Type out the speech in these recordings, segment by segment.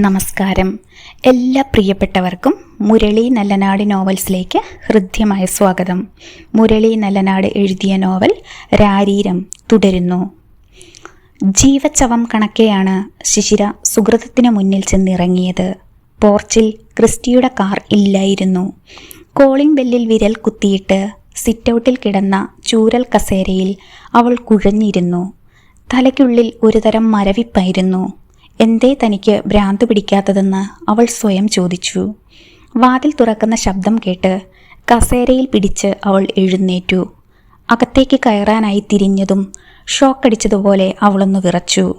നമസ്കാരം. എല്ലാ പ്രിയപ്പെട്ടവർക്കും മുരളി നല്ലനാട് നോവൽസിലേക്ക് ഹൃദ്യമായ സ്വാഗതം. മുരളി നല്ലനാട് എഴുതിയ നോവൽ രാരീരം തുടരുന്നു. ജീവച്ചവം കണക്കെയാണ് ശിശിര സുഹൃതത്തിന് മുന്നിൽ ചെന്നിറങ്ങിയത്. പോർച്ചിൽ ക്രിസ്റ്റിയുടെ കാർ ഇല്ലായിരുന്നു. കോളിംഗ് ബെല്ലിൽ വിരൽ കുത്തിയിട്ട് സിറ്റൗട്ടിൽ കിടന്ന ചൂരൽ കസേരയിൽ അവൾ കുഴഞ്ഞിരുന്നു. തലയ്ക്കുള്ളിൽ ഒരുതരം മരവിപ്പായിരുന്നു. എന്തേ തനിക്ക് ഭ്രാന്ത് പിടിക്കാത്തതെന്ന് അവൾ സ്വയം ചോദിച്ചു. വാതിൽ തുറക്കുന്ന ശബ്ദം കേട്ട് കസേരയിൽ പിടിച്ച് അവൾ എഴുന്നേറ്റു. അകത്തേക്ക് കയറാനായി തിരിഞ്ഞതും ഷോക്കടിച്ചതുപോലെ അവളൊന്ന് വിറച്ചു.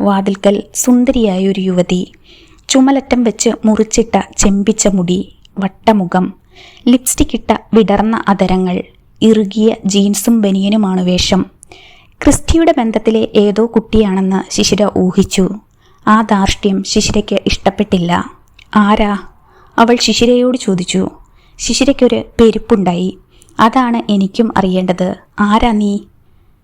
വാതിൽക്കൽ സുന്ദരിയായ ഒരു യുവതി. ചുമലറ്റം വെച്ച് മുറിച്ചിട്ട ചെമ്പിച്ച മുടി വട്ടമുഖം ലിപ്സ്റ്റിക് ഇട്ട വിടർന്ന അതരങ്ങൾ ഇറുകിയ ജീൻസും ബനിയനുമാണ് വേഷം. ക്രിസ്റ്റിയുടെ ബന്ധത്തിലെ ഏതോ കുട്ടിയാണെന്ന് ശിശിര ഊഹിച്ചു. ആ ധാർഷ്ട്യം ശിശിരയ്ക്ക് ഇഷ്ടപ്പെട്ടില്ല. ആരാ? അവൾ ശിശിരയോട് ചോദിച്ചു. ശിശിരയ്ക്കൊരു പെരുപ്പുണ്ടായി. അതാണ് എനിക്കും അറിയേണ്ടത്. ആരാ നീ?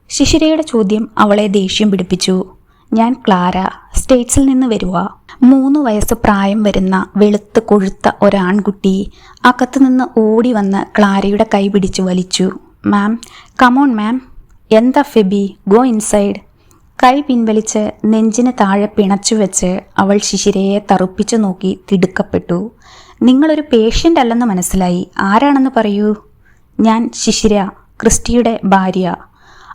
ശിശിരയുടെ ചോദ്യം അവളെ ദേഷ്യം പിടിപ്പിച്ചു. ഞാൻ ക്ലാര. സ്റ്റേറ്റ്സിൽ നിന്ന് വരുക മൂന്ന് വയസ്സ് പ്രായം വരുന്ന വെളുത്ത് കൊഴുത്ത ഒരാൺകുട്ടി അകത്തു നിന്ന് ഓടി വന്ന് ക്ലാരയുടെ കൈ പിടിച്ചു വലിച്ചു. Ma'am come on ma'am. എന്താ ഫെബി? Go inside. കൈ പിൻവലിച്ച് നെഞ്ചിന് താഴെ പിണച്ചു വെച്ച് അവൾ ശിശിരയെ തറുപ്പിച്ചു നോക്കി തിടുക്കപ്പെട്ടു. നിങ്ങളൊരു പേഷ്യന്റ് അല്ലെന്ന് മനസ്സിലായി. ആരാണെന്ന് പറയൂ? ഞാൻ ശിശിര ക്രിസ്റ്റിയുടെ ഭാര്യ.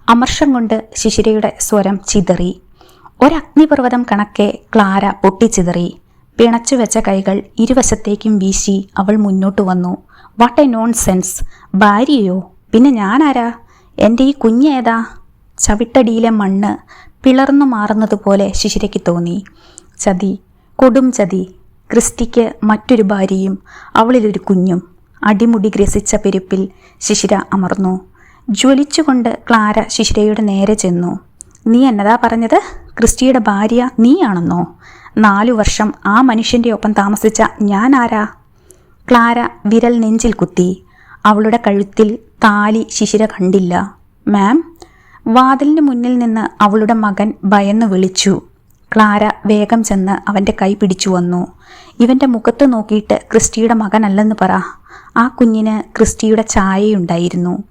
അമർഷം കൊണ്ട് ശിശിരയുടെ സ്വരം ചിതറി. ഒരഗ്നിപർവതം കണക്കെ ക്ലാര പൊട്ടിച്ചിതറി. പിണച്ചു വെച്ച കൈകൾ ഇരുവശത്തേക്കും വീശി അവൾ മുന്നോട്ട് വന്നു. വാട്ട് എ നോൺ സെൻസ് ഭാര്യയോ? പിന്നെ ഞാനാരാ? എന്റെ ഈ കുഞ്ഞേതാ ചവിട്ടടിയിലെ മണ്ണ് പിളർന്നു മാറുന്നതുപോലെ ശിശിരയ്ക്ക് തോന്നി. ചതി കൊടും ചതി. ക്രിസ്റ്റിക്ക് മറ്റൊരു ഭാര്യയും അവളിലൊരു കുഞ്ഞും. അടിമുടി ഗ്രസിച്ച പെരുപ്പിൽ ശിശിര അമർന്നു. ജ്വലിച്ചുകൊണ്ട് ക്ലാര ശിശിരയുടെ നേരെ ചെന്നു. നീ എന്നതാ പറഞ്ഞത്? ക്രിസ്റ്റിയുടെ ഭാര്യ നീയാണെന്നോ? നാലു വർഷം ആ മനുഷ്യന്റെ ഒപ്പം താമസിച്ച ഞാൻ ആരാ? ക്ലാര വിരൽ നെഞ്ചിൽ കുത്തി. അവളുടെ കഴുത്തിൽ താലി ശിശിര കണ്ടില്ല. മാം വാതിലിന് മുന്നിൽ നിന്ന് അവളുടെ മകൻ ഭയന്ന് വിളിച്ചു. ക്ലാര വേഗം ചെന്ന് അവന്റെ കൈ പിടിച്ചു വന്നു. ഇവന്റെ മുഖത്ത് നോക്കിയിട്ട് ക്രിസ്റ്റിയുടെ മകനല്ലെന്ന് പറ. ആ കുഞ്ഞിന് ക്രിസ്റ്റിയുടെ ഛായയുണ്ടായിരുന്നു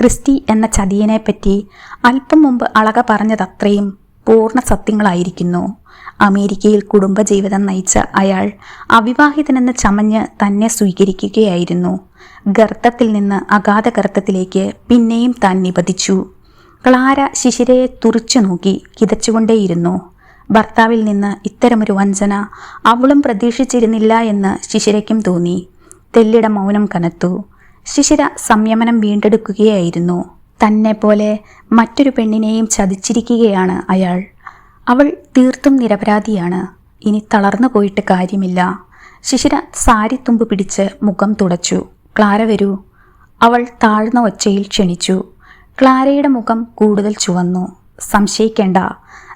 ക്രിസ്റ്റി എന്ന ചതിയനെപ്പറ്റി അല്പം മുമ്പ് അളക പറഞ്ഞതത്രയും പൂർണ സത്യങ്ങളായിരിക്കുന്നു. അമേരിക്കയിൽ കുടുംബജീവിതം നയിച്ച അയാൾ അവിവാഹിതനെന്ന് ചമഞ്ഞ് തന്നെ സ്വീകരിക്കുകയായിരുന്നു. ഗർത്തത്തിൽ നിന്ന് അഗാധ ഗർത്തത്തിലേക്ക് പിന്നെയും താൻ നിപതിച്ചു. ക്ലാര ശിശിരയെ തുറിച്ചു നോക്കി കിതച്ചുകൊണ്ടേയിരുന്നു. ഭർത്താവിൽ നിന്ന് ഇത്തരമൊരു വഞ്ചന അവളും പ്രതീക്ഷിച്ചിരുന്നില്ല എന്ന് ശിശിരയ്ക്കും തോന്നി. തെല്ലിട മൗനം കനത്തു. ശിശിര സംയമനം വീണ്ടെടുക്കുകയായിരുന്നു. തന്നെ പോലെ മറ്റൊരു പെണ്ണിനെയും ചതിച്ചിരിക്കുകയാണ് അയാൾ. അവൾ തീർത്തും നിരപരാധിയാണ്. ഇനി തളർന്നു പോയിട്ട് കാര്യമില്ല. ശിശിര സാരിത്തുമ്പ് പിടിച്ച് മുഖം തുടച്ചു. ക്ലാര വരൂ. അവൾ താഴ്ന്ന ഒച്ചയിൽ ക്ഷണിച്ചു. ക്ലാരയുടെ മുഖം കൂടുതൽ ചുവന്നു. സംശയിക്കേണ്ട.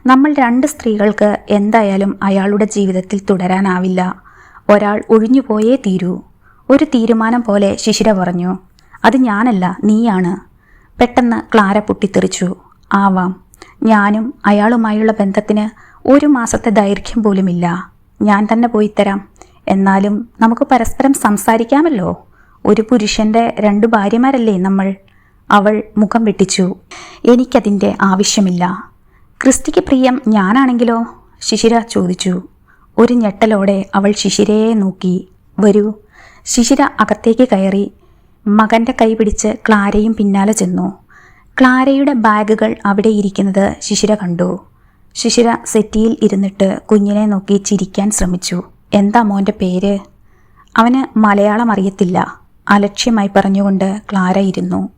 നമ്മൾ രണ്ട് സ്ത്രീകൾക്ക് എന്തായാലും അയാളുടെ ജീവിതത്തിൽ തുടരാനാവില്ല. ഒരാൾ ഒഴിഞ്ഞുപോയേ തീരൂ. ഒരു തീരുമാനം പോലെ ശിശിര പറഞ്ഞു അത് ഞാനല്ല നീയാണ്. പെട്ടെന്ന് ക്ലാര പൊട്ടിത്തെറിച്ചു ആവാം. ഞാനും അയാളുമായുള്ള ബന്ധത്തിന് ഒരു മാസത്തെ ദൈർഘ്യം പോലുമില്ല. ഞാൻ തന്നെ പോയി തരാം എന്നാലും നമുക്ക് പരസ്പരം സംസാരിക്കാമല്ലോ. ഒരു പുരുഷന്റെ രണ്ട് ഭാര്യമാരല്ലേ നമ്മൾ? അവൾ മുഖം വെട്ടിച്ചു. എനിക്കതിന്റെ ആവശ്യമില്ല. ക്രിസ്റ്റിക്ക് പ്രിയം ഞാനാണെങ്കിലോ? ശിശിര ചോദിച്ചു. ഒരു ഞെട്ടലോടെ അവൾ ശിശിരയെ നോക്കി. വരൂ. ശിശിര അകത്തേക്ക് കയറി മകന്റെ കൈ പിടിച്ച് ക്ലാരയും പിന്നാലെ ചെന്നു. ക്ലാരയുടെ ബാഗുകൾ അവിടെ ഇരിക്കുന്നത് ശിശിര കണ്ടു. ശിശിര സെറ്റിയിൽ ഇരുന്നിട്ട് കുഞ്ഞിനെ നോക്കി ചിരിക്കാൻ ശ്രമിച്ചു. എന്താ മോന്റെ പേര്? അവന് മലയാളം അറിയത്തില്ല അലക്ഷ്യമായി പറഞ്ഞുകൊണ്ട് ക്ലാര ഇരുന്നു.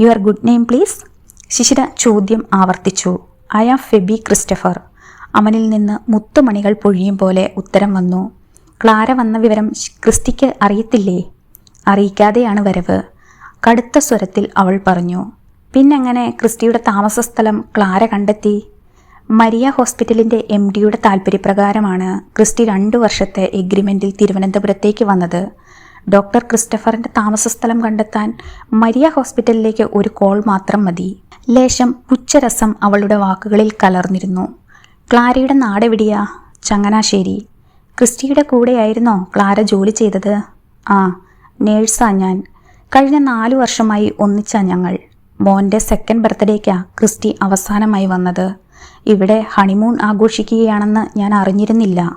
Your good name please? Shishira ചോദ്യം ആവർത്തിച്ചു. I am Febi Christopher. അവനിൽ നിന്ന് മുത്തുമണികൾ പൊഴിയും പോലെ ഉത്തരം വന്നു. ക്ലാര വന്ന വിവരം ക്രിസ്റ്റിക്ക് അറിയത്തില്ലേ? അറിയിക്കാതെയാണ് വരവ്. കടുത്ത സ്വരത്തിൽ അവൾ പറഞ്ഞു. പിന്നെങ്ങനെ ക്രിസ്റ്റിയുടെ താമസസ്ഥലം ക്ലാര കണ്ടെത്തി? മരിയ ഹോസ്പിറ്റലിന്റെ എം ഡിയുടെ താൽപ്പര്യപ്രകാരമാണ് ക്രിസ്റ്റി രണ്ടു വർഷത്തെ എഗ്രിമെന്റിൽ തിരുവനന്തപുരത്തേക്ക് വന്നത്. ഡോക്ടർ ക്രിസ്റ്റഫറിന്റെ താമസസ്ഥലം കണ്ടെത്താൻ മരിയ ഹോസ്പിറ്റലിലേക്ക് ഒരു കോൾ മാത്രം മതി. ലേശം പുച്ഛരസം അവളുടെ വാക്കുകളിൽ കലർന്നിരുന്നു. ക്ലാരയുടെ നാടെവിടെയാ? ചങ്ങനാശ്ശേരി. ക്രിസ്റ്റിയുടെ കൂടെയായിരുന്നോ ക്ലാര ജോലി ചെയ്തത്? ആ നേഴ്സാ ഞാൻ. കഴിഞ്ഞ നാലു വർഷമായി ഒന്നിച്ചാ ഞങ്ങൾ. മോന്റെ സെക്കൻഡ് ബർത്ത്ഡേക്കാ ക്രിസ്റ്റി അവസാനമായി വന്നത്. ഇവിടെ ഹണിമൂൺ ആഘോഷിക്കുകയാണെന്ന് ഞാൻ അറിഞ്ഞിരുന്നില്ല.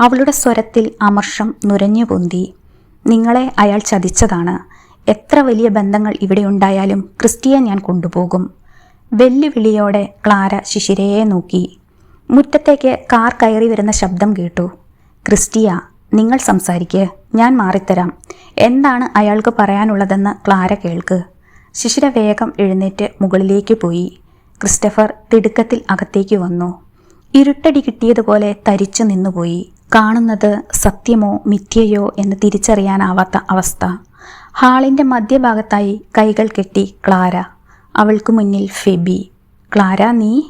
അവളുടെ സ്വരത്തിൽ അമർഷം നുരഞ്ഞു പൊന്തി. നിങ്ങളെ അയാൾ ചതിച്ചതാണ്. എത്ര വലിയ ബന്ധങ്ങൾ ഇവിടെ ഉണ്ടായാലും ക്രിസ്റ്റിയെ ഞാൻ കൊണ്ടുപോകും. വെല്ലുവിളിയോടെ ക്ലാര ശിശിരയെ നോക്കി. മുറ്റത്തേക്ക് കാർ കയറി വരുന്ന ശബ്ദം കേട്ടു. ക്രിസ്റ്റിയ നിങ്ങൾ സംസാരിക്ക്. ഞാൻ മാറിത്തരാം. എന്താണ് അയാൾക്ക് പറയാനുള്ളതെന്ന് ക്ലാര കേൾക്ക്. ശിശിര വേഗം എഴുന്നേറ്റ് മുകളിലേക്ക് പോയി. ക്രിസ്റ്റഫർ തിടുക്കത്തിൽ അകത്തേക്ക് വന്നു. ഇരുട്ടടി കിട്ടിയതുപോലെ തരിച്ചു നിന്നുപോയി. കാണുന്നത് സത്യമോ മിഥ്യയോ എന്ന് തിരിച്ചറിയാനാവാത്ത അവസ്ഥ. ഹാളിന്റെ മധ്യഭാഗത്തായി കൈകൾ കെട്ടി ക്ലാര. അവൾക്ക് മുന്നിൽ ഫെബി. ക്ലാര നീ?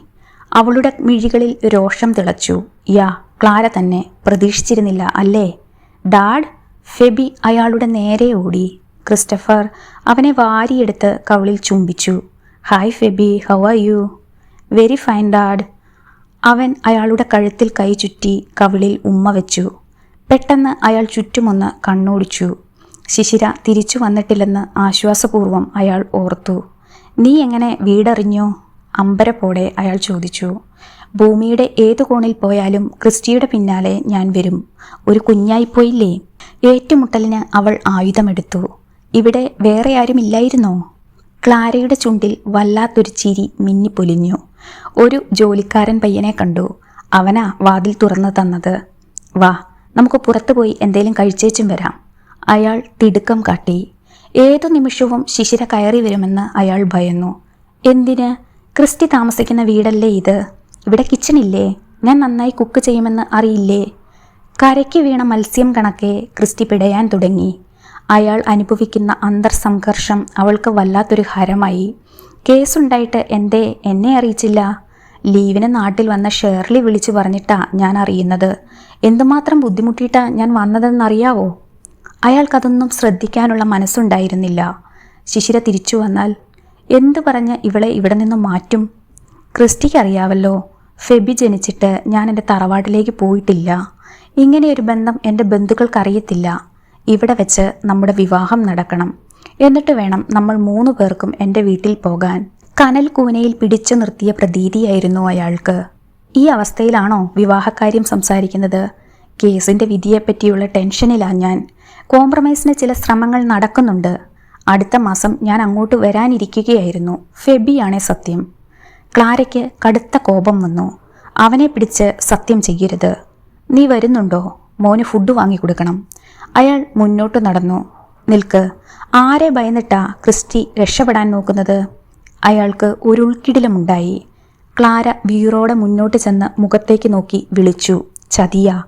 അവളുടെ മിഴികളിൽ രോഷം തിളച്ചു. യാ ക്ലാര തന്നെ. പ്രതീക്ഷിച്ചിരുന്നില്ല അല്ലേ? ഡാഡ് ഫെബി അയാളുടെ നേരെ ഓടി. ക്രിസ്റ്റഫർ അവനെ വാരിയെടുത്ത് കവളിൽ ചുംബിച്ചു. Hi Febi how are you? Very fine dad. അവൻ അയാളുടെ കഴുത്തിൽ കൈ ചുറ്റി കവിളിൽ ഉമ്മ വെച്ചു. പെട്ടെന്ന് അയാൾ ചുറ്റുമൊന്ന് കണ്ണോടിച്ചു. ശിശിര തിരിച്ചു വന്നിട്ടില്ലെന്ന് ആശ്വാസപൂർവം അയാൾ ഓർത്തു. നീ എങ്ങനെ വീടറിഞ്ഞോ? അമ്പരപ്പോടെ അയാൾ ചോദിച്ചു. ഭൂമിയുടെ ഏതു കോണിൽ പോയാലും ക്രിസ്റ്റിയുടെ പിന്നാലെ ഞാൻ വരും. ഒരു കുഞ്ഞായിപ്പോയില്ലേ ഏറ്റുമുട്ടലിന് അവൾ ആയുധമെടുത്തു. ഇവിടെ വേറെ ആരുമില്ലായിരുന്നോ? ക്ലാരയുടെ ചുണ്ടിൽ വല്ലാത്തൊരു ചിരി മിന്നിപ്പൊലിഞ്ഞു. ഒരു ജോലിക്കാരൻ പയ്യനെ കണ്ടു. അവനാ വാതിൽ തുറന്നു തന്നത്. വാ നമുക്ക് പുറത്തു പോയി എന്തേലും കഴിച്ചേച്ചും വരാം. അയാൾ തിടുക്കം കാട്ടി. ഏതു നിമിഷവും ശിശിര കയറി വരുമെന്ന് അയാൾ ഭയന്നു. എന്തിന്? ക്രിസ്റ്റി താമസിക്കുന്ന വീടല്ലേ ഇത്? ഇവിടെ കിച്ചണില്ലേ? ഞാൻ നന്നായി കുക്ക് ചെയ്യുമെന്ന് അറിയില്ലേ? കരയ്ക്ക് വീണ മത്സ്യം കണക്കെ ക്രിസ്റ്റി പിടയാൻ തുടങ്ങി. അയാൾ അനുഭവിക്കുന്ന അന്തർസംഘർഷം അവൾക്ക് വല്ലാത്തൊരു ഹരമായി. കേസുണ്ടായിട്ട് എന്തേ എന്നെ അറിയിച്ചില്ല. ലീവിന് നാട്ടിൽ വന്ന ഷേർലി വിളിച്ചു പറഞ്ഞിട്ടാ ഞാൻ അറിയുന്നത്. എന്തുമാത്രം ബുദ്ധിമുട്ടിയിട്ടാ ഞാൻ വന്നതെന്നറിയാവോ? അയാൾക്കതൊന്നും ശ്രദ്ധിക്കാനുള്ള മനസ്സുണ്ടായിരുന്നില്ല. ശിശിര തിരിച്ചു വന്നാൽ എന്തു പറഞ്ഞ് ഇവളെ ഇവിടെ നിന്ന് മാറ്റും? ക്രിസ്റ്റിക്ക് അറിയാവല്ലോ ഫെബി ജനിച്ചിട്ട് ഞാൻ എന്റെ തറവാട്ടിലേക്ക് പോയിട്ടില്ല. ഇങ്ങനെയൊരു ബന്ധം എന്റെ ബന്ധുക്കൾക്കറിയത്തില്ല. ഇവിടെ വെച്ച് നമ്മുടെ വിവാഹം നടക്കണം. എന്നിട്ട് വേണം നമ്മൾ മൂന്നു പേർക്കും എന്റെ വീട്ടിൽ പോകാൻ. കനൽ കൂനയിൽ പിടിച്ചു നിർത്തിയ പ്രതീതിയായിരുന്നു അയാൾക്ക്. ഈ അവസ്ഥയിലാണോ വിവാഹകാര്യം സംസാരിക്കുന്നത്? കേസിന്റെ വിധിയെപ്പറ്റിയുള്ള ടെൻഷനിലാണ് ഞാൻ. കോംപ്രമൈസിന് ചില ശ്രമങ്ങൾ നടക്കുന്നുണ്ട്. അടുത്ത മാസം ഞാൻ അങ്ങോട്ട് വരാനിരിക്കുകയായിരുന്നു. ഫെബിയാണേ സത്യം. ക്ലാരയ്ക്ക് കടുത്ത കോപം വന്നു. അവനെ പിടിച്ച് സത്യം ചെയ്യരുത്. നീ വരുന്നുണ്ടോ? മോന് ഫുഡ് വാങ്ങിക്കൊടുക്കണം. അയാൾ മുന്നോട്ട് നടന്നു. നിൽക്ക്. ആരെ ഭയന്നിട്ടാ ക്രിസ്റ്റി രക്ഷപ്പെടാൻ നോക്കുന്നത്? അയാൾക്ക് ഒരു ഉൾക്കിടിലമുണ്ടായി. ക്ലാര വീറോടെ മുന്നോട്ട് ചെന്ന് മുഖത്തേക്ക് നോക്കി വിളിച്ചു. ചതിയ.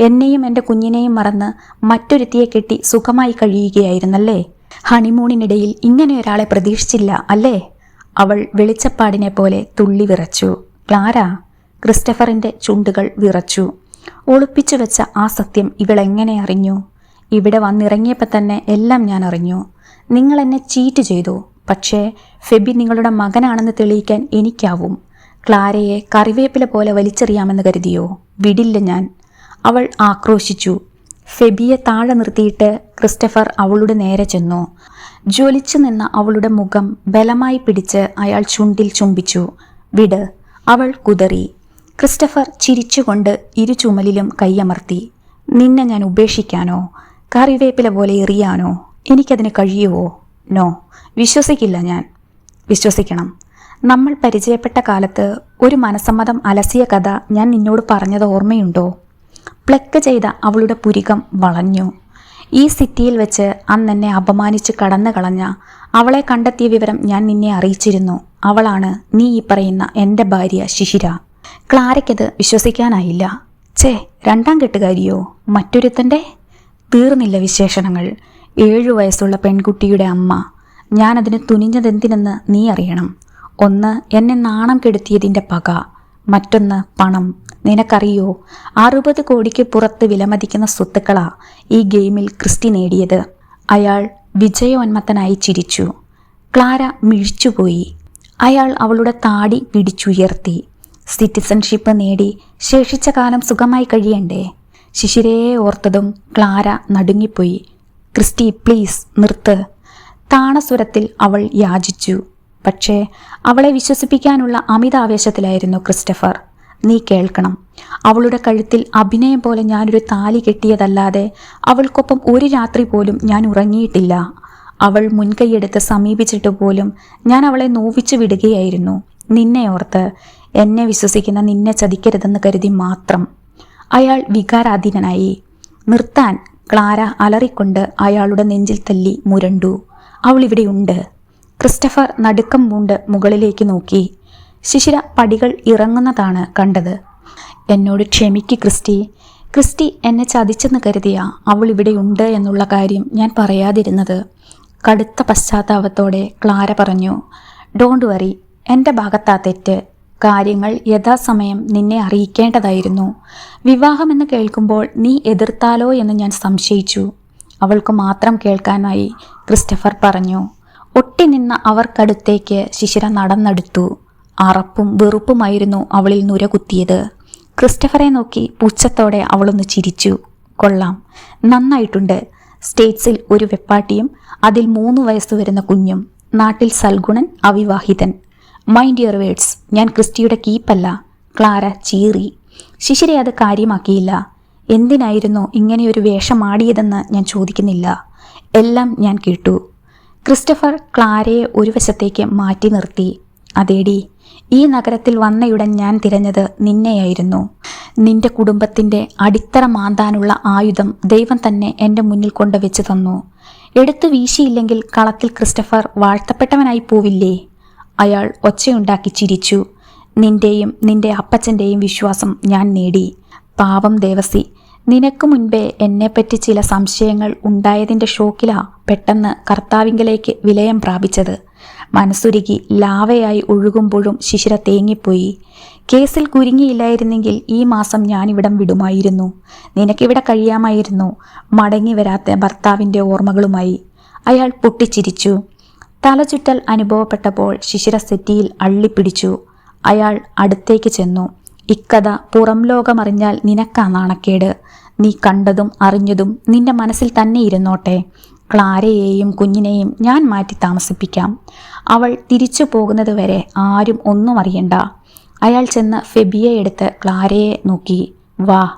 എന്നെയും എന്റെ കുഞ്ഞിനെയും മറന്ന് മറ്റൊരുത്തിയെ കെട്ടി സുഖമായി കഴിയുകയായിരുന്നല്ലേ? ഹണിമൂണിനിടയിൽ ഇങ്ങനെ ഒരാളെ പ്രതീക്ഷിച്ചില്ല അല്ലേ? അവൾ വെളിച്ചപ്പാടിനെ പോലെ തുള്ളി വിറച്ചു. ക്ലാര ക്രിസ്റ്റഫറിന്റെ ചുണ്ടുകൾ വിറച്ചു. ഒളിപ്പിച്ചു വെച്ച ആ സത്യം ഇവളെങ്ങനെ അറിഞ്ഞു? ഇവിടെ വന്നിറങ്ങിയപ്പോൾ തന്നെ എല്ലാം ഞാൻ അറിഞ്ഞു. നിങ്ങൾ എന്നെ ചീറ്റ് ചെയ്തു. പക്ഷേ ഫെബി നിങ്ങളുടെ മകനാണെന്ന് തെളിയിക്കാൻ എനിക്കാവും. ക്ലാരയെ കറിവേപ്പില പോലെ വലിച്ചെറിയാമെന്ന് കരുതിയോ? വിടില്ല ഞാൻ. അവൾ ആക്രോശിച്ചു. ഫെബിയെ താഴെ നിർത്തിയിട്ട് ക്രിസ്റ്റഫർ അവളുടെ നേരെ ചെന്നു. ജ്വലിച്ചു നിന്ന അവളുടെ മുഖം ബലമായി പിടിച്ച് അയാൾ ചുണ്ടിൽ ചുംബിച്ചു. വിട്. അവൾ കുതറി. ക്രിസ്റ്റഫർ ചിരിച്ചുകൊണ്ട് ഇരു ചുമലിലും കൈയമർത്തി. നിന്നെ ഞാൻ ഉപേക്ഷിക്കാനോ? കറിവേപ്പില പോലെ എറിയാനോ? എനിക്കതിന് കഴിയുമോ നോ. വിശ്വസിക്കില്ല ഞാൻ. വിശ്വസിക്കണം. നമ്മൾ പരിചയപ്പെട്ട കാലത്ത് ഒരു മനസ്സമ്മതം അലസിയ കഥ ഞാൻ നിന്നോട് പറഞ്ഞത് ഓർമ്മയുണ്ടോ? പ്ലക്ക് ചെയ്ത അവളുടെ പുരികം വളഞ്ഞു. ഈ സിറ്റിയിൽ വെച്ച് അന്നെന്നെ അപമാനിച്ച് കടന്നു കളഞ്ഞ അവളെ കണ്ടെത്തിയ വിവരം ഞാൻ നിന്നെ അറിയിച്ചിരുന്നു. അവളാണ് നീ ഈ പറയുന്ന എന്റെ ഭാര്യ ശിശിര. ക്ലാരയ്ക്കത് വിശ്വസിക്കാനായില്ല. ചേ രണ്ടാം കെട്ടുകാരിയോ? മറ്റൊരുത്തന്റെ തീർന്നില്ല വിശേഷണങ്ങൾ. ഏഴു വയസ്സുള്ള പെൺകുട്ടിയുടെ അമ്മ ഞാനതിന് തുനിഞ്ഞതെന്തിനെന്ന് നീ അറിയണം. ഒന്ന് എന്നെ നാണം കെടുത്തിയതിന്റെ പക. മറ്റൊന്ന് പണം. നിനക്കറിയോ അറുപത് കോടിക്ക് പുറത്ത് വിലമതിക്കുന്ന സ്വത്തുക്കളാ ഈ ഗെയിമിൽ ക്രിസ്റ്റി നേടിയത്. അയാൾ വിജയോന്മത്തനായി ചിരിച്ചു. ക്ലാര മിഴിച്ചുപോയി. അയാൾ അവളുടെ താടി പിടിച്ചുയർത്തി. സിറ്റിസൺഷിപ്പ് നേടി ശേഷിച്ച കാലം സുഖമായി കഴിയണ്ടേ? ശിശിരയെ ഓർത്തതും ക്ലാര നടുങ്ങിപ്പോയി. ക്രിസ്റ്റി പ്ലീസ് നിർത്ത്. താണസ്വരത്തിൽ അവൾ യാചിച്ചു. പക്ഷേ അവളെ വിശ്വസിപ്പിക്കാനുള്ള അമിതാവേശത്തിലായിരുന്നു ക്രിസ്റ്റഫർ. നീ കേൾക്കണം. അവളുടെ കഴുത്തിൽ അഭിനയം പോലെ ഞാനൊരു താലി കെട്ടിയതല്ലാതെ അവൾക്കൊപ്പം ഒരു രാത്രി പോലും ഞാൻ ഉറങ്ങിയിട്ടില്ല. അവൾ മുൻകൈയെടുത്ത് സമീപിച്ചിട്ട് പോലും ഞാൻ അവളെ നോവിച്ചു വിടുകയായിരുന്നു. നിന്നെ ഓർത്ത്. എന്നെ വിശ്വസിക്കുന്ന നിന്നെ ചതിക്കരുതെന്ന് കരുതി മാത്രം. അയാൾ വികാരാധീനനായി. നിർത്താൻ ക്ലാര അലറിക്കൊണ്ട് അയാളുടെ നെഞ്ചിൽ തല്ലി മുരണ്ടു. അവൾ ഇവിടെയുണ്ട് ക്രിസ്റ്റഫർ നടുക്കം മൂണ്ട് മുകളിലേക്ക് നോക്കി. ശിശിര പടികൾ ഇറങ്ങുന്നതാണ് കണ്ടത്. എന്നോട് ക്ഷമിക്ക് ക്രിസ്റ്റി. ക്രിസ്റ്റി എന്നെ ചതിച്ചെന്ന് കരുതിയ അവൾ ഇവിടെയുണ്ട് എന്നുള്ള കാര്യം ഞാൻ പറയാതിരുന്നത്. കടുത്ത പശ്ചാത്താപത്തോടെ ക്ലാര പറഞ്ഞു ഡോണ്ട് വറി എന്റെ ഭാഗത്താ തെറ്റ്. കാര്യങ്ങൾ യഥാസമയം നിന്നെ അറിയിക്കേണ്ടതായിരുന്നു. വിവാഹമെന്ന് കേൾക്കുമ്പോൾ നീ എതിർത്താലോ എന്ന് ഞാൻ സംശയിച്ചു. അവൾക്ക് മാത്രം കേൾക്കാനായി ക്രിസ്റ്റഫർ പറഞ്ഞു. ഒട്ടി നിന്ന അവർക്കടുത്തേക്ക് ശിശിര നടന്നെടുത്തു. അറപ്പും വെറുപ്പുമായിരുന്നു അവളിൽ നുര കുത്തിയത് ക്രിസ്റ്റഫറെ നോക്കി പുച്ഛത്തോടെ അവളൊന്ന് ചിരിച്ചു. കൊള്ളാം നന്നായിട്ടുണ്ട്. സ്റ്റേറ്റ്സിൽ ഒരു വെപ്പാട്ടിയും അതിൽ മൂന്ന് വയസ്സ് വരുന്ന കുഞ്ഞും. നാട്ടിൽ സൽഗുണൻ അവിവാഹിതൻ. മൈൻഡ് ഡിയർ വേർഡ്സ് ഞാൻ ക്രിസ്റ്റിയുടെ കീപ്പല്ല. ക്ലാര ചീറി. ശിശിരെ അത് കാര്യമാക്കിയില്ല. എന്തിനായിരുന്നു ഇങ്ങനെയൊരു വേഷമാടിയതെന്ന് ഞാൻ ചോദിക്കുന്നില്ല. എല്ലാം ഞാൻ കേട്ടു. ക്രിസ്റ്റഫർ ക്ലാരയെ ഒരു വശത്തേക്ക് മാറ്റി നിർത്തി. അതേടി ഈ നഗരത്തിൽ വന്നയുടൻ ഞാൻ തിരഞ്ഞത് നിന്നെയായിരുന്നു. നിന്റെ കുടുംബത്തിന്റെ അടിത്തറ മാന്താനുള്ള ആയുധം ദൈവം തന്നെ എന്റെ മുന്നിൽ കൊണ്ടുവച്ച് തന്നു. എടുത്തു വീശിയില്ലെങ്കിൽ കളത്തിൽ ക്രിസ്റ്റഫർ വാഴ്ത്തപ്പെട്ടവനായി പോവില്ലേ? അയാൾ ഒച്ചയുണ്ടാക്കി ചിരിച്ചു. നിന്റെയും നിന്റെ അപ്പച്ചന്റെയും വിശ്വാസം ഞാൻ നേടി. പാവം ദേവസി നിനക്ക് മുൻപേ എന്നെപ്പറ്റി ചില സംശയങ്ങൾ ഉണ്ടായതിന്റെ ഷോക്കിലാ പെട്ടെന്ന് കർത്താവിങ്കലേക്ക് വിലയം പ്രാപിച്ചത്. മനസ്സുരുകി ലാവയായി ഒഴുകുമ്പോഴും ശിശിര തേങ്ങിപ്പോയി. കേസിൽ കുരുങ്ങിയില്ലായിരുന്നെങ്കിൽ ഈ മാസം ഞാനിവിടം വിടുമായിരുന്നു. നിനക്കിവിടെ കഴിയാമായിരുന്നു. മടങ്ങി വരാത്ത ഭർത്താവിന്റെ ഓർമ്മകളുമായി. അയാൾ പൊട്ടിച്ചിരിച്ചു. തലചുറ്റൽ അനുഭവപ്പെട്ടപ്പോൾ ശിശിര സെറ്റിയിൽ അള്ളിപ്പിടിച്ചു. അയാൾ അടുത്തേക്ക് ചെന്നു. ഇക്കഥ പുറം ലോകമറിഞ്ഞാൽ നിനക്കാ നാണക്കേട്. നീ കണ്ടതും അറിഞ്ഞതും നിന്റെ മനസ്സിൽ തന്നെ ഇരുന്നോട്ടെ ക്ലാരയെയും കുഞ്ഞിനെയും ഞാൻ മാറ്റി താമസിപ്പിക്കാം. അവൾ തിരിച്ചു പോകുന്നത് വരെ ആരും ഒന്നും അറിയണ്ട. അയാൾ ചെന്ന് ഫെബിയെ എടുത്ത് ക്ലാരയെ നോക്കി. വാ.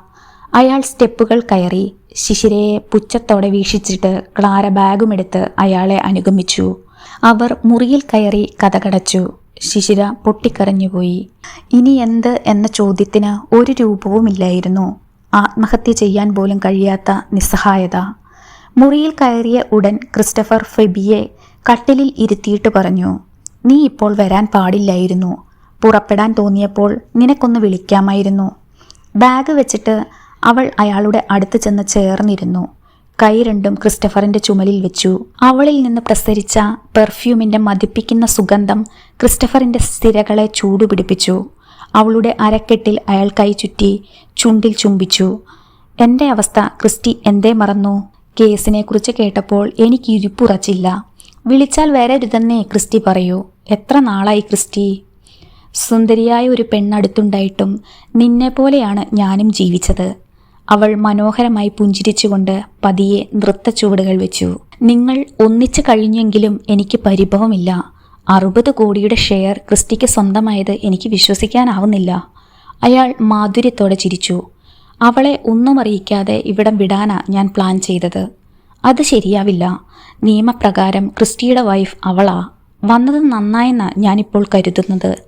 അയാൾ സ്റ്റെപ്പുകൾ കയറി. ശിശിരയെ പുച്ഛത്തോടെ വീക്ഷിച്ചിട്ട് ക്ലാര ബാഗുമെടുത്ത് അയാളെ അനുഗമിച്ചു. അവർ മുറിയിൽ കയറി കഥകടച്ചു. ശിശിര പൊട്ടിക്കരഞ്ഞുപോയി. ഇനി എന്ത്? എന്ന ചോദ്യത്തിന് ഒരു രൂപവുമില്ലായിരുന്നു. ആത്മഹത്യ ചെയ്യാൻ പോലും കഴിയാത്ത നിസ്സഹായത. മുറിയിൽ കയറിയ ഉടൻ ക്രിസ്റ്റഫർ ഫെബിയെ കട്ടിലിൽ ഇരുത്തിയിട്ട് പറഞ്ഞു നീ ഇപ്പോൾ വരാൻ പാടില്ലായിരുന്നു. പുറപ്പെടാൻ തോന്നിയപ്പോൾ നിനക്കൊന്ന് വിളിക്കാമായിരുന്നു. ബാഗ് വെച്ചിട്ട് അവൾ അയാളുടെ അടുത്ത് ചെന്ന് ചേർന്നിരുന്നു. കൈ രണ്ടും ക്രിസ്റ്റഫറിന്റെ ചുമലിൽ വെച്ചു. അവളിൽ നിന്ന് പ്രസരിച്ച പെർഫ്യൂമിന്റെ മതിപ്പിക്കുന്ന സുഗന്ധം ക്രിസ്റ്റഫറിന്റെ സ്ഥിരകളെ ചൂടുപിടിപ്പിച്ചു. അവളുടെ അരക്കെട്ടിൽ അയാൾ കൈ ചുറ്റി ചുണ്ടിൽ ചുംബിച്ചു. എന്റെ അവസ്ഥ ക്രിസ്റ്റി എന്തേ മറന്നു? കേസിനെക്കുറിച്ച് കേട്ടപ്പോൾ എനിക്ക് ഇരിപ്പുറച്ചില്ല. വിളിച്ചാൽ വരരുതെന്നേ ക്രിസ്റ്റി പറയൂ. എത്ര നാളായി ക്രിസ്റ്റി? സുന്ദരിയായ ഒരു പെണ്ണടുത്തുണ്ടായിട്ടും നിന്നെ പോലെയാണ് ഞാനും ജീവിച്ചത്. അവൾ മനോഹരമായി പുഞ്ചിരിച്ചുകൊണ്ട് പതിയെ നൃത്തച്ചുവടുകൾ വെച്ചു. നിങ്ങൾ ഒന്നിച്ചു കഴിഞ്ഞെങ്കിലും എനിക്ക് പരിഭവമില്ല. അറുപത് കോടിയുടെ ഷെയർ ക്രിസ്റ്റിക്ക് സ്വന്തമായത് എനിക്ക് വിശ്വസിക്കാനാവുന്നില്ല. അയാൾ മാധുര്യത്തോടെ ചിരിച്ചു. അവളെ ഒന്നും അറിയിക്കാതെ ഇവിടം വിടാനാ ഞാൻ പ്ലാൻ ചെയ്തത്. അത് ശരിയാവില്ല. നിയമപ്രകാരം ക്രിസ്റ്റിയുടെ വൈഫ് അവളാ. വന്നത് നന്നായെന്നാ ഞാനിപ്പോൾ കരുതുന്നത്.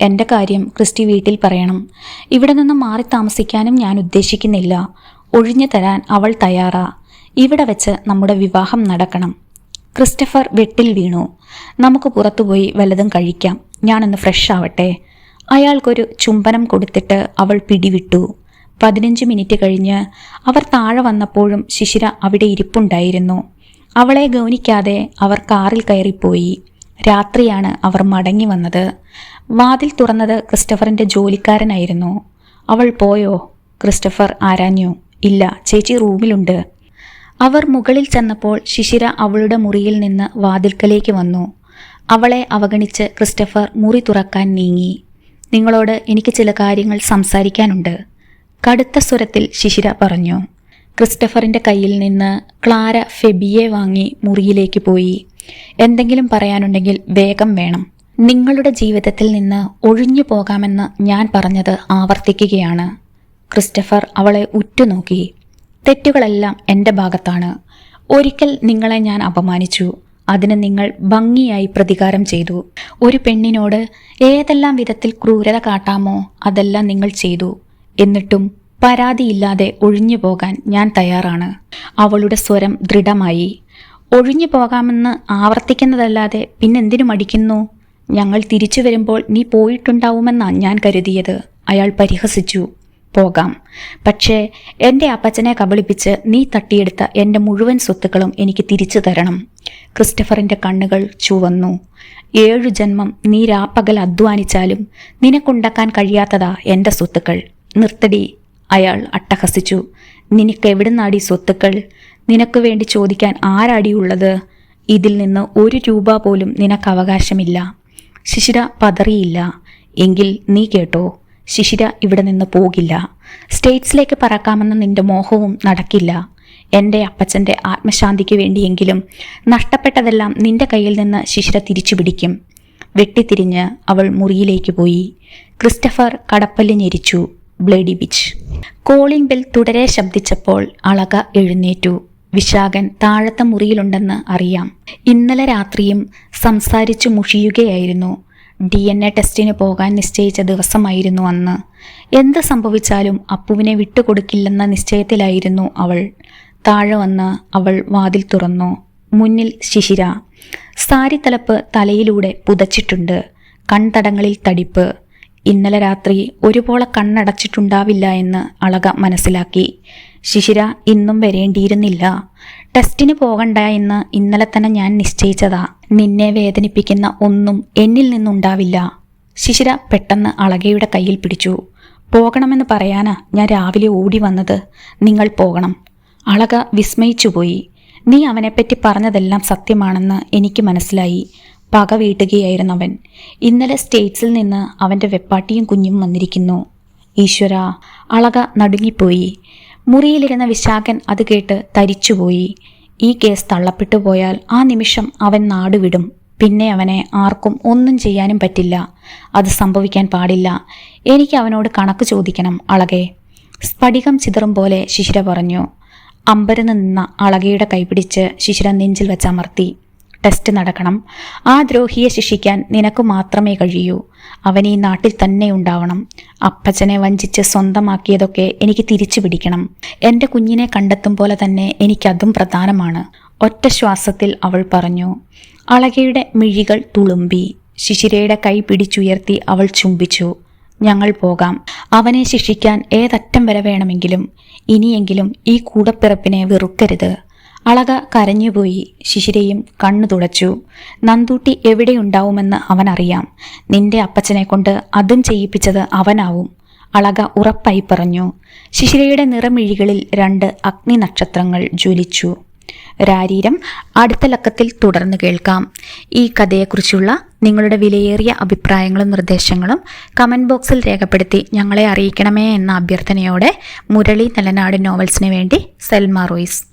എന്റെ കാര്യം ക്രിസ്റ്റി വീട്ടിൽ പറയണം. ഇവിടെ നിന്ന് മാറി താമസിക്കാനും ഞാൻ ഉദ്ദേശിക്കുന്നില്ല. ഒഴിഞ്ഞു തരാൻ അവൾ തയ്യാറാ. ഇവിടെ വെച്ച് നമ്മുടെ വിവാഹം നടക്കണം. ക്രിസ്റ്റഫർ വെട്ടിൽ വീണു. നമുക്ക് പുറത്തുപോയി വല്ലതും കഴിക്കാം. ഞാനൊന്ന് ഫ്രഷ് ആവട്ടെ. അയാൾക്കൊരു ചുംബനം കൊടുത്തിട്ട് അവൾ പിടിവിട്ടു. പതിനഞ്ച് മിനിറ്റ് കഴിഞ്ഞ് അവർ താഴെ വന്നപ്പോഴും ശിശിര അവിടെ ഇരിപ്പുണ്ടായിരുന്നു. അവളെ ഗൗനിക്കാതെ അവർ കാറിൽ കയറിപ്പോയി. രാത്രിയാണ് അവർ മടങ്ങി വന്നത്. വാതിൽ തുറന്നത് ക്രിസ്റ്റഫറിന്റെ ജോലിക്കാരനായിരുന്നു. അവൾ പോയോ? ക്രിസ്റ്റഫർ ആരാഞ്ഞു. ഇല്ല ചേച്ചി റൂമിലുണ്ട്. അവർ മുകളിൽ ചെന്നപ്പോൾ ശിശിര അവളുടെ മുറിയിൽ നിന്ന് വാതിൽക്കലേക്ക് വന്നു. അവളെ അവഗണിച്ച് ക്രിസ്റ്റഫർ മുറി തുറക്കാൻ നീങ്ങി. നിങ്ങളോട് എനിക്ക് ചില കാര്യങ്ങൾ സംസാരിക്കാനുണ്ട്. കടുത്ത സ്വരത്തിൽ ശിശിര പറഞ്ഞു. ക്രിസ്റ്റഫറിന്റെ കയ്യിൽ നിന്ന് ക്ലാര ഫെബിയെ വാങ്ങി മുറിയിലേക്ക് പോയി. എന്തെങ്കിലും പറയാനുണ്ടെങ്കിൽ വേഗം വേണം. നിങ്ങളുടെ ജീവിതത്തിൽ നിന്ന് ഒഴിഞ്ഞു പോകാമെന്ന് ഞാൻ പറഞ്ഞത് ആവർത്തിക്കുകയാണ്. ക്രിസ്റ്റഫർ അവളെ ഉറ്റുനോക്കി. തെറ്റുകളെല്ലാം എന്റെ ഭാഗത്താണ്. ഒരിക്കൽ നിങ്ങളെ ഞാൻ അപമാനിച്ചു. അതിന് നിങ്ങൾ ഭംഗിയായി പ്രതികാരം ചെയ്തു. ഒരു പെണ്ണിനോട് ഏതെല്ലാം വിധത്തിൽ ക്രൂരത കാട്ടാമോ അതെല്ലാം നിങ്ങൾ ചെയ്തു. എന്നിട്ടും പരാതിയില്ലാതെ ഒഴിഞ്ഞു പോകാൻ ഞാൻ തയ്യാറാണ്. അവളുടെ സ്വരം ദൃഢമായി. ഒഴിഞ്ഞു പോകാമെന്ന് ആവർത്തിക്കുന്നതല്ലാതെ പിന്നെന്തിനു മടിക്കുന്നു? ഞങ്ങൾ തിരിച്ചു വരുമ്പോൾ നീ പോയിട്ടുണ്ടാവുമെന്നാണ് ഞാൻ കരുതിയത്. അയാൾ പരിഹസിച്ചു. പോകാം. പക്ഷേ എന്റെ അപ്പച്ചനെ കബളിപ്പിച്ച് നീ തട്ടിയെടുത്ത എന്റെ മുഴുവൻ സ്വത്തുക്കളും എനിക്ക് തിരിച്ചു തരണം. ക്രിസ്റ്റഫറിന്റെ കണ്ണുകൾ ചുവന്നു. ഏഴു ജന്മം നീ രാപ്പകൽ അധ്വാനിച്ചാലും നിനക്കുണ്ടാക്കാൻ കഴിയാത്തതാ എന്റെ സ്വത്തുക്കൾ. നിർത്തടി. അയാൾ അട്ടഹസിച്ചു. നിനക്ക് എവിടുന്നാടി സ്വത്തുക്കൾ? നിനക്ക് വേണ്ടി ചോദിക്കാൻ ആരാടിയുള്ളത്? ഇതിൽ നിന്ന് ഒരു രൂപ പോലും നിനക്ക് അവകാശമില്ല. ശിശിര പതറിയില്ല. എങ്കിൽ നീ കേട്ടോ ശിശിര ഇവിടെ നിന്ന് പോകില്ല. സ്റ്റേറ്റ്സിലേക്ക് പറക്കാമെന്ന നിന്റെ മോഹവും നടക്കില്ല. എന്റെ അപ്പച്ചന്റെ ആത്മശാന്തിക്ക് വേണ്ടിയെങ്കിലും നഷ്ടപ്പെട്ടതെല്ലാം നിന്റെ കയ്യിൽ നിന്ന് ശിശിര തിരിച്ചു പിടിക്കും. വെട്ടിത്തിരിഞ്ഞ് അവൾ മുറിയിലേക്ക് പോയി. ക്രിസ്റ്റഫർ കടപ്പല്ല് ഞെരിച്ചു. Bloody bitch. കോളിംഗ് ബെൽ തുടരെ ശബ്ദിച്ചപ്പോൾ അളക എഴുന്നേറ്റു. വിശാഖൻ താഴത്തെ മുറിയിലുണ്ടെന്ന് അറിയാം. ഇന്നലെ രാത്രിയും സംസാരിച്ചു മുഷിയുകയായിരുന്നു. ഡി എൻ എ ടെസ്റ്റിന് പോകാൻ നിശ്ചയിച്ച ദിവസമായിരുന്നു അന്ന്. എന്ത് സംഭവിച്ചാലും അപ്പുവിനെ വിട്ടുകൊടുക്കില്ലെന്ന നിശ്ചയത്തിലായിരുന്നു അവൾ. താഴെ വന്ന് അവൾ വാതിൽ തുറന്നു. മുന്നിൽ ശിശിര. സാരി തലപ്പ് തലയിലൂടെ പുതച്ചിട്ടുണ്ട്. കൺതടങ്ങളിൽ തടിപ്പ്. ഇന്നലെ രാത്രി ഒരുപോലെ കണ്ണടച്ചിട്ടുണ്ടാവില്ല എന്ന് അളക മനസ്സിലാക്കി. ശിശിര ഇന്നും വരേണ്ടിയിരുന്നില്ല. ടെസ്റ്റിന് പോകണ്ട എന്ന് ഇന്നലെ തന്നെ ഞാൻ നിശ്ചയിച്ചതാ. നിന്നെ വേദനിപ്പിക്കുന്ന ഒന്നും എന്നിൽ നിന്നുണ്ടാവില്ല. ശിശിര പെട്ടെന്ന് അളകയുടെ കയ്യിൽ പിടിച്ചു. പോകണമെന്ന് പറയാനാ ഞാൻ രാവിലെ ഓടി വന്നത്. നിങ്ങൾ പോകണം. അളക വിസ്മയിച്ചുപോയി. നീ അവനെപ്പറ്റി പറഞ്ഞതെല്ലാം സത്യമാണെന്ന് എനിക്ക് മനസ്സിലായി. പക വീട്ടുകയായിരുന്നവൻ ഇന്നലെ സ്റ്റേറ്റ്സിൽ നിന്ന് അവന്റെ വെപ്പാട്ടിയും കുഞ്ഞും വന്നിരിക്കുന്നു. ഈശ്വര. അളക നടുങ്ങിപ്പോയി. മുറിയിലിരുന്ന വിശാഖൻ അത് കേട്ട് തരിച്ചുപോയി. ഈ കേസ് തള്ളപ്പെട്ടു പോയാൽ ആ നിമിഷം അവൻ നാടുവിടും പിന്നെ അവനെ ആർക്കും ഒന്നും ചെയ്യാനും പറ്റില്ല. അത് സംഭവിക്കാൻ പാടില്ല. എനിക്ക് അവനോട് കണക്ക് ചോദിക്കണം അളകെ. സ്ഫടികം ചിതറും പോലെ ശിശിര പറഞ്ഞു. അമ്പരന്ന് നിന്ന അളകയുടെ കൈപിടിച്ച് ശിശിര നെഞ്ചിൽ വെച്ചമർത്തി. ടെസ്റ്റ് നടക്കണം. ആ ദ്രോഹിയെ ശിക്ഷിക്കാൻ നിനക്ക് മാത്രമേ കഴിയൂ. അവൻ ഈ നാട്ടിൽ തന്നെ ഉണ്ടാവണം. അപ്പച്ചനെ വഞ്ചിച്ച് സ്വന്തമാക്കിയതൊക്കെ എനിക്ക് തിരിച്ചു പിടിക്കണം. എന്റെ കുഞ്ഞിനെ കണ്ടെത്തും പോലെ തന്നെ എനിക്കതും പ്രധാനമാണ്. ഒറ്റ ശ്വാസത്തിൽ അവൾ പറഞ്ഞു അളകയുടെ മിഴികൾ തുളുമ്പി. ശിശിരയുടെ കൈ പിടിച്ചുയർത്തി അവൾ ചുംബിച്ചു. ഞങ്ങൾ പോകാം. അവനെ ശിക്ഷിക്കാൻ ഏതറ്റം വരെ വേണമെങ്കിലും. ഇനിയെങ്കിലും ഈ കൂടപ്പിറപ്പിനെ വെറുക്കരുത്. അളക കരഞ്ഞുപോയി. ശിശിരയും കണ്ണു തുടച്ചു. നന്തൂട്ടി എവിടെയുണ്ടാവുമെന്ന് അവനറിയാം. നിന്റെ അപ്പച്ചനെ കൊണ്ട് അതും ചെയ്യിപ്പിച്ചത് അവനാവും. അളക ഉറപ്പായി പറഞ്ഞു. ശിശിരയുടെ നിറമിഴികളിൽ രണ്ട് അഗ്നി നക്ഷത്രങ്ങൾ ജ്വലിച്ചു. രാരീരം അടുത്ത ലക്കത്തിൽ തുടർന്ന് കേൾക്കാം. ഈ കഥയെക്കുറിച്ചുള്ള നിങ്ങളുടെ വിലയേറിയ അഭിപ്രായങ്ങളും നിർദ്ദേശങ്ങളും കമന്റ് ബോക്സിൽ രേഖപ്പെടുത്തി ഞങ്ങളെ അറിയിക്കണമേ എന്ന അഭ്യർത്ഥനയോടെ മുരളി നെലനാട് നോവൽസിന് വേണ്ടി സെൽമാ റോയ്സ്.